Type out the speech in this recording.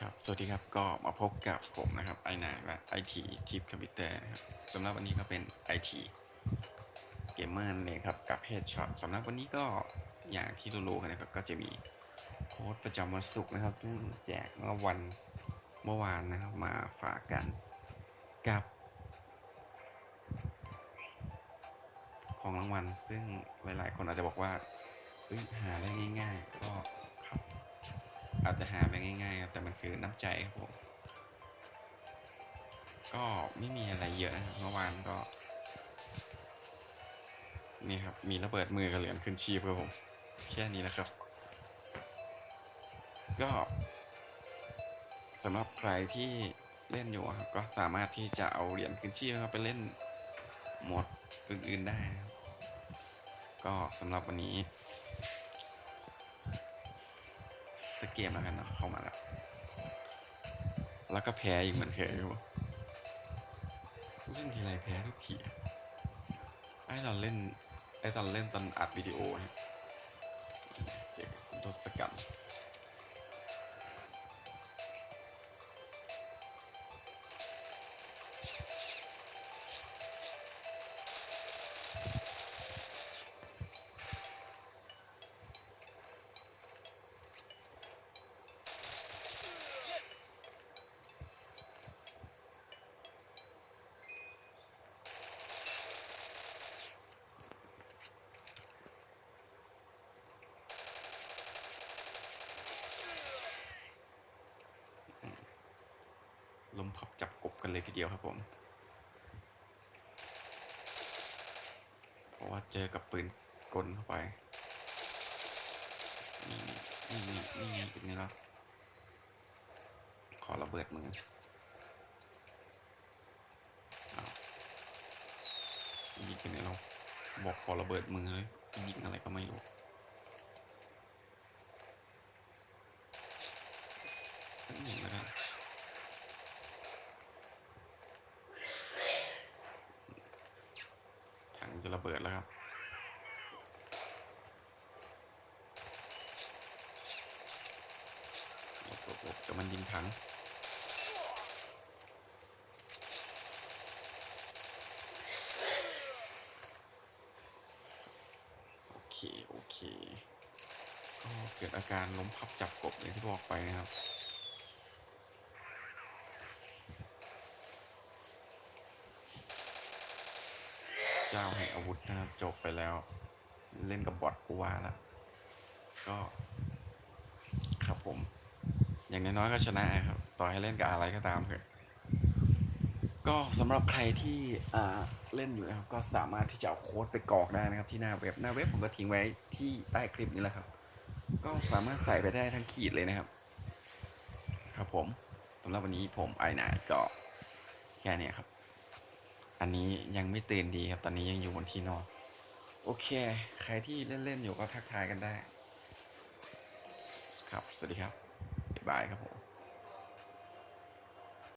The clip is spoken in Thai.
ครับ สวัสดีครับ ก็มาพบกับผมนะครับไอนายและไอทีทิปคอมพิวเตอร์นะครับสำหรับวันนี้ก็เป็นไอทีเกมเมอร์นั่นเองครับกับ Headshot สำหรับวันนี้ก็อย่างที่รู้ๆกันนะครับ ก็จะมีโค้ดประจำวันศุกร์นะครับซึ่งแจกเมื่อวันเมื่อวานนะครับมาฝากกันกับ ของรางวัลซึ่งหลายๆ คนอาจจะบอกว่าหาได้ง่ายๆก็ครับ อาจจะหาได้ง่ายๆครับแต่มันคือน้ำใจครับผมก็ไม่มีอะไรเยอะนะครับเมื่อวานก็ นี่ครับ มีระเบิดมือกับเหรียญขึ้นชีพครับผมแค่นี้แหละครับ ก็สำหรับใครที่เล่นอยู่ครับก็สามารถที่จะเอาเหรียญขึ้นชีพครับไปเล่นหมดอื่นๆได้ครับก็สำหรับวันนี้ เกมแล้วกันเนาะเข้ามาแล้ว แล้วก็แพ้อีกเหมือนเคยอยู่เล่นทีไรแพ้ทุกทีไอ้ตอนเล่นไอ้ตอนเล่นตอนอัดวิดีโอฮะ ลมพับจับกบกันเลยทีเดียวครับผม เพราะว่าเจอกับปืนกลเข้าไป นี่นี่นี่นี่นี่เป็นไงล่ะขอระเบิดมือยิงเป็นไงเราบอกขอระเบิดมือเลยยิงอะไรก็ไม่รู้สักหนึ่งแล้วกัน ถังจะ ระเบิดแล้วครับหลบหลบหลบจะมันยิงถังโอเค โอเคก็เกิดอาการล้มพับจับกบอย่างที่บอกไปนะครับ เจ้าแห่งอาวุธนะครับจบไปแล้ว เล่นกับบอทกูว่าแล้วก็ครับผม อย่างน้อยๆก็ชนะครับ ต่อให้เล่นกับอะไรก็ตามเถอะก็สำหรับใครที่เล่นอยู่นะครับก็สามารถที่จะเอาโค้ดไปกรอกได้นะครับ ที่หน้าเว็บหน้าเว็บผมก็ทิ้งไว้ที่ใต้คลิปนี้แหละครับ ก็สามารถใส่ไปได้ทั้งขีดเลยนะครับ ครับผมสำหรับวันนี้ผมไอหนาก็แค่นี้ครับ นนี้ยังไม่ตื่นดีครับ ตอนนี้ยังอยู่บนที่นอน โอเค ใครที่เล่น ๆ อยู่ก็ทักทายกันได้ ครับ สวัสดีครับบ๊ายบายครับผม